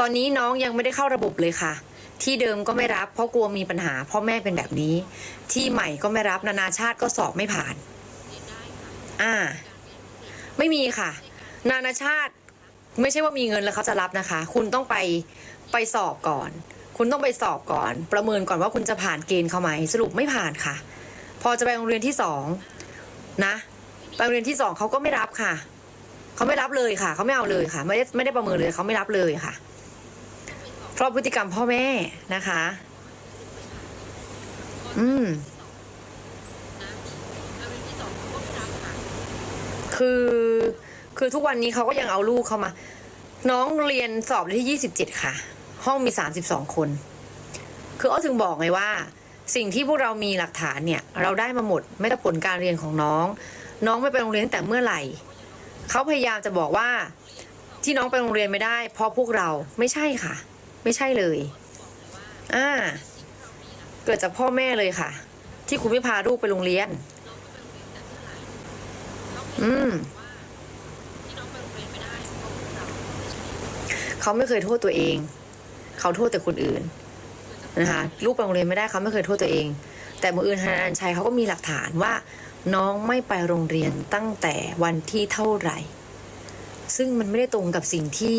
ตอนนี้น้องยังไม่ได้เข้าระบบเลยค่ะ ที่เดิมก็ไม่รับเพราะกลัวมีปัญหาพ่อแม่เป็นแบบนี้ ที่ใหม่ก็ไม่รับนานาชาติก็สอบไม่ผ่าน อ่า ไม่มีค่ะ นานาชาติไม่ใช่ว่ามีเงินแล้วเขาจะรับนะคะ คุณต้องไปไปสอบก่อน คุณต้องไปสอบก่อน ประเมินก่อนว่าคุณจะผ่านเกณฑ์เขาไหมสรุปไม่ผ่านค่ะ พอจะไปโรงเรียนที่สองนะไปโรงเรียนที่สองเขาก็ไม่รับค่ะเขาไม่รับเลยค่ะเขาไม่เอาเลยค่ะ ไม่ได้ไม่ได้ประเมินเลยเขาไม่รับเลยค่ะ เพราะพฤติกรรมพ่อแม่นะคะ อืม คือคือทุกวันนี้เขาก็ยังเอาลูกเขามา น้องเรียนสอบได้ที่ยี่สิบเจ็ดค่ะ ห้องมีสามสิบสองคน คืออ้อถึงบอกไงว่า สิ่งที่พวกเรามีหลักฐานเนี่ย เราได้มาหมด ไม่แต่ผลการเรียนของน้อง น้องไม่ไปโรงเรียนแต่เมื่อไหร่เขาพยายามจะบอกว่า ที่น้องไปโรงเรียนไม่ได้ เพราะพวกเราไม่ใช่ค่ะ ไม่ใช่เลย อ่า เกิดจากพ่อแม่เลยค่ะ ที่คุณไม่พาลูกไปโรงเรียน อืมเขาไม่เคยโทษตัวเอง เขาโทษแต่คนอื่นนะคะลูกไปโรงเรียนไม่ได้เขาไม่เคยโทษตัวเอง แต่มืออื่นธนาชัยเขาก็มีหลักฐานว่า น้องไม่ไปโรงเรียนตั้งแต่วันที่เท่าไหร่ ซึ่งมันไม่ได้ตรงกับสิ่งที่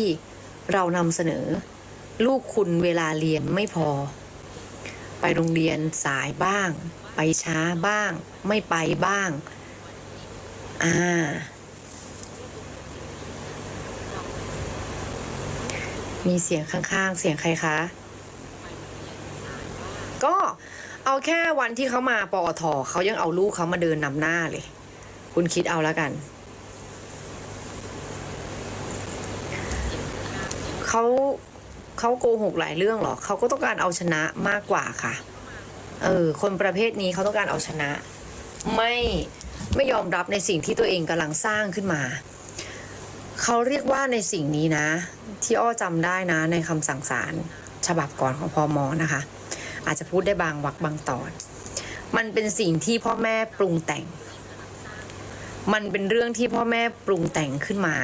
เรานำเสนอ ลูกคุณเวลาเรียนไม่พอ ไปโรงเรียนสายบ้าง ไปช้าบ้าง ไม่ไปบ้าง อ่า มีเสียงข้างๆ เสียงใครคะ ก็เอาแค่วันที่เขามาปอทเขายังเอาลูกเขามาเดินนำหน้าเลย คุณคิดเอาแล้วกันเขา เขาโกหกหลายเรื่องหรอเขาก็ต้องการเอาชนะมากกว่าค่ะ เออ คนประเภทนี้เขาต้องการเอาชนะ ไม่ไม่ยอมรับในสิ่งที่ตัวเองกำลังสร้างขึ้นมา เขาเรียกว่าในสิ่งนี้นะ ที่อ้อจำได้นะในคำสั่งศาลฉบับก่อนของพอมอนะคะ อาจจะพูดได้บางวรรคบางตอน มันเป็นสิ่งที่พ่อแม่ปรุงแต่ง มันเป็นเรื่องที่พ่อแม่ปรุงแต่งขึ้นมา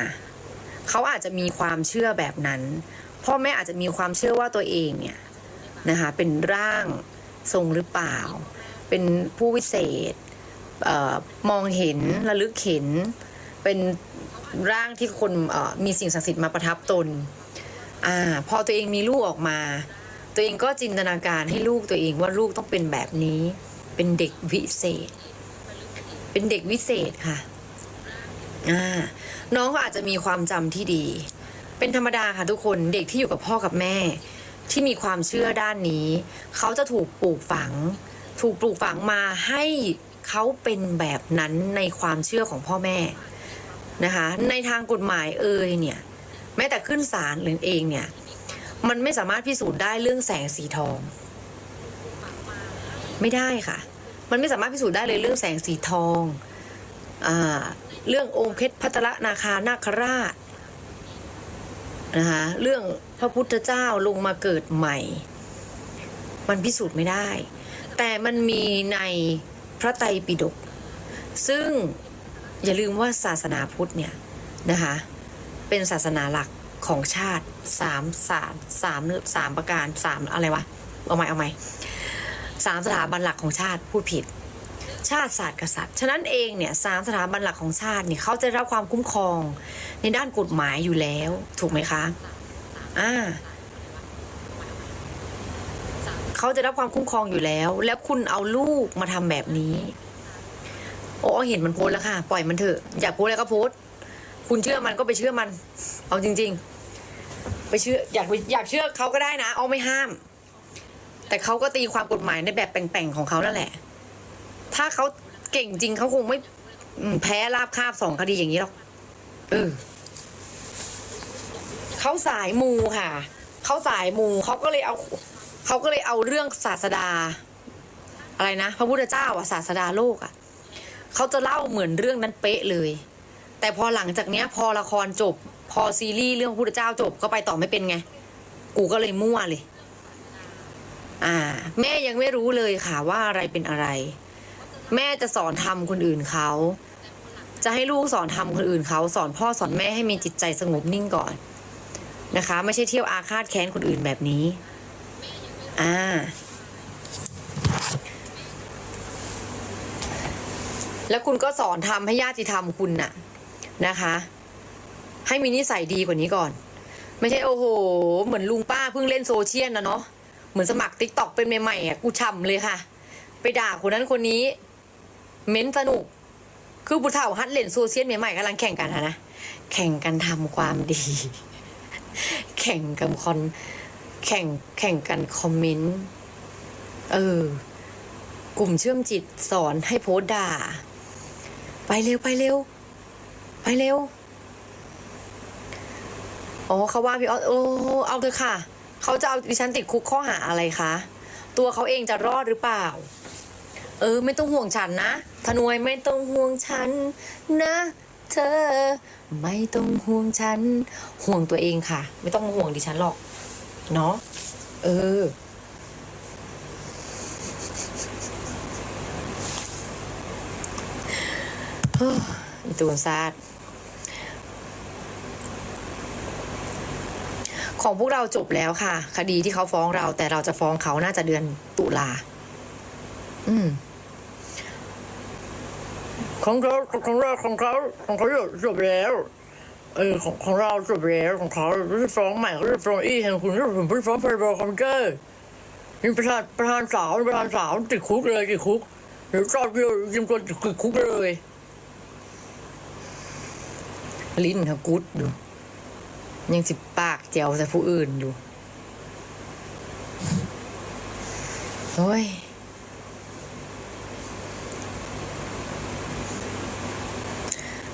เขาอาจจะมีความเชื่อแบบนั้น พ่อแม่อาจจะมีความเชื่อว่าตัวเองเนี่ยนะคะเป็นร่างทรงหรือเปล่า เป็นผู้วิเศษออมองเห็นระลึกเห็น เป็นร่างที่คนมีสิ่งศักดิ์สิทธิ์มาประทับตนอพอตัวเองมีลูกออกมา ตัวเองก็จินตนาการให้ลูกตัวเองว่าลูกต้องเป็นแบบนี้ เป็นเด็กวิเศษ เป็นเด็กวิเศษค่ะน้องก็อาจจะมีความจำที่ดี เป็นธรรมดาค่ะทุกคนเด็กที่อยู่กับพ่อกับแม่ ที่มีความเชื่อด้านนี้ เขาจะถูกปลูกฝัง ถูกปลูกฝังมาให้เขาเป็นแบบนั้นในความเชื่อของพ่อแม่นะคะในทางกฎหมายเอ่ยเนี่ยแม้แต่ขึ้นศาลหรือเองเนี่ยมันไม่สามารถพิสูจน์ได้เรื่องแสงสีทอง ไม่ได้ค่ะ มันไม่สามารถพิสูจน์ได้เลยเรื่องแสงสีทองอ่าเรื่ององค์เพชรพัตระนาคานาคราช นะคะเรื่องพระพุทธเจ้าลงมาเกิดใหม่ มันพิสูจน์ไม่ได้ แต่มันมีในพระไตรปิฎกซึ่งอย่าลืมว่าศาสนาพุทธเนี่ยนะคะเป็นศาสนาหลักของชาติสามสามสามสามประการสามอะไรวะเอาใหม่เอาใหม่สามสถาบันหลักของชาติพูดผิด ชาติศาสตร์กษัตริย์ ฉะนั้นเองเนี่ยสามสถาบันหลักของชาติเนี่ยเขาจะรับความคุ้มครองในด้านกฎหมายอยู่แล้ว ถูกไหมคะ อ่าเขาจะรับความคุ้มครองอยู่แล้ว แล้วคุณเอาลูกมาทำแบบนี้ โอ้เห็นมันโพสแล้วค่ะ ปล่อยมันเถอะ อยากโพสอะไรก็โพสคุณเชื่อมันก็ไปเชื่อมัน เอาจริง ๆ ไปเชื่ออยากอยากเชื่อเขาก็ได้นะเอาไม่ห้าม แต่เขาก็ตีความกฎหมายในแบบแป่งๆของเขานั่นแหละ ถ้าเขาเก่งจริงเขาคงไม่แพ้ราบคาบสองคดีอย่างนี้หรอกเออเขาสายมูค่ะ เขาสายมูเขาก็เลยเอาเขาก็เลยเอาเรื่องศาสดา อะไรนะพระพุทธเจ้าอะศาสดาโลกอะเขาจะเล่าเหมือนเรื่องนั้นเป๊ะเลย แต่พอหลังจากเนี้ย พอละครจบ พอซีรีส์เรื่องพระพุทธเจ้าจบก็ไปต่อไม่เป็นไง กูก็เลยมั่วเลย อ่า แม่ยังไม่รู้เลยค่ะว่าอะไรเป็นอะไร แม่จะสอนทำคนอื่นเขา จะให้ลูกสอนทำคนอื่นเขา สอนพ่อสอนแม่ให้มีจิตใจสงบนิ่งก่อนนะคะ ไม่ใช่เที่ยวอาฆาตแค้นคนอื่นแบบนี้ อ่า แล้วคุณก็สอนทำให้ญาติธรรมคุณน่ะนะคะ ให้มีนิสัยดีกว่านี้ก่อน ไม่ใช่โอ้โห เหมือนลุงป้าเพิ่งเล่นโซเชียลนะเนาะเหมือนสมัครติ๊กต็อกเป็นใหม่ๆอะกูฉ่ำเลยค่ะ ไปด่าคนนั้นคนนี้ เม้นสนุก คือบุเฒ่าฮัดเล่นโซเชียลใหม่ๆกำลังแข่งกันนะ แข่งกันทำความดี แข่งกันคอน แข่งแข่งกันคอมเมนต์ เออ กลุ่มเชื่อมจิตสอนให้โพสด่า ไปเร็วไปเร็ว ไปเร็ว อ๋อเขาว่าพี่ออสโอ้เอาเถอะค่ะ เขาจะเอาดิฉันติดคุกข้อหาอะไรคะ ตัวเขาเองจะรอดหรือเปล่า เออ ไม่ต้องห่วงฉันนะธนวยไม่ต้องห่วงฉันนะ เธอ ไม่ต้องห่วงฉัน ห่วงตัวเองค่ะ ไม่ต้องห่วงดิฉันหรอก เนาะเออเฮ้ออีตูนซาดของพวกเราจบแล้วค่ะ คดีที่เขาฟ้องเรา แต่เราจะฟ้องเขาน่าจะเดือนตุลาอืม ของเขาของเราของเขาของเขาจบแล้วเออของของเราจบแล้วของเขาไม่ได้ฟ้องใหม่เขาจะฟ้องอีกเห็นคุณที่ผมไม่ได้ฟ้องพรบคอมพิวเตอร์มีประธานประธานสาวประธานสาวติดคุกเลยติดคุกหรือจอบเดียวยิงคนติดคุกเลย ลิ้นเขากุดอยู่ยังสิปากเจียวใส่ผู้อื่นอยู่โอ้ย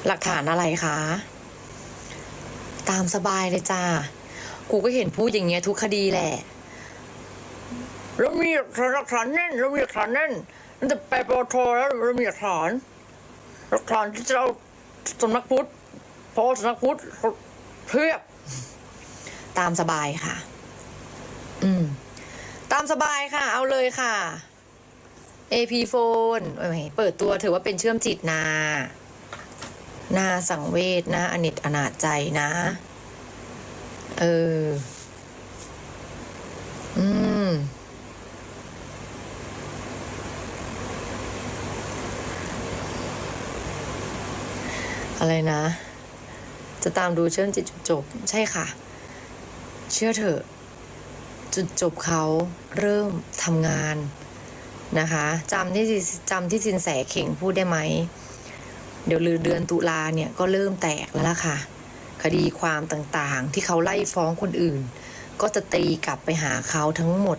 หลักฐานอะไรคะ ตามสบายเลยจ้า กูก็เห็นพูดอย่างเงี้ยทุกคดีแหละแล้วมีหลักฐานแน่นแล้วมีหลักฐานแน่นตั้งแต่ไปปอทแล้วเรามีหลักฐานหลักฐานที่จะเอาสำนักพุทธพอสำนักพุทธเพียบตามสบายค่ะ อืม ตามสบายค่ะ เอาเลยค่ะ AP phone โอ้ยเปิดตัวถือว่าเป็นเชื่อมจิตนา น่าสังเวชนะอนิจอนาจใจนะ เออ อืม อะไรนะ จะตามดูเชื่อมจิตจุดจบ ใช่ค่ะ เชื่อเถอะ จุดจบเขาเริ่มทำงานนะคะจำที่จำที่สินแสเข่งพูดได้ไหม เดี๋ยวลือเดือนตุลาเนี่ยก็เริ่มแตกแล้วล่ะค่ะ คดีความต่างๆ ที่เขาไล่ฟ้องคนอื่น ก็จะตีกลับไปหาเขาทั้งหมด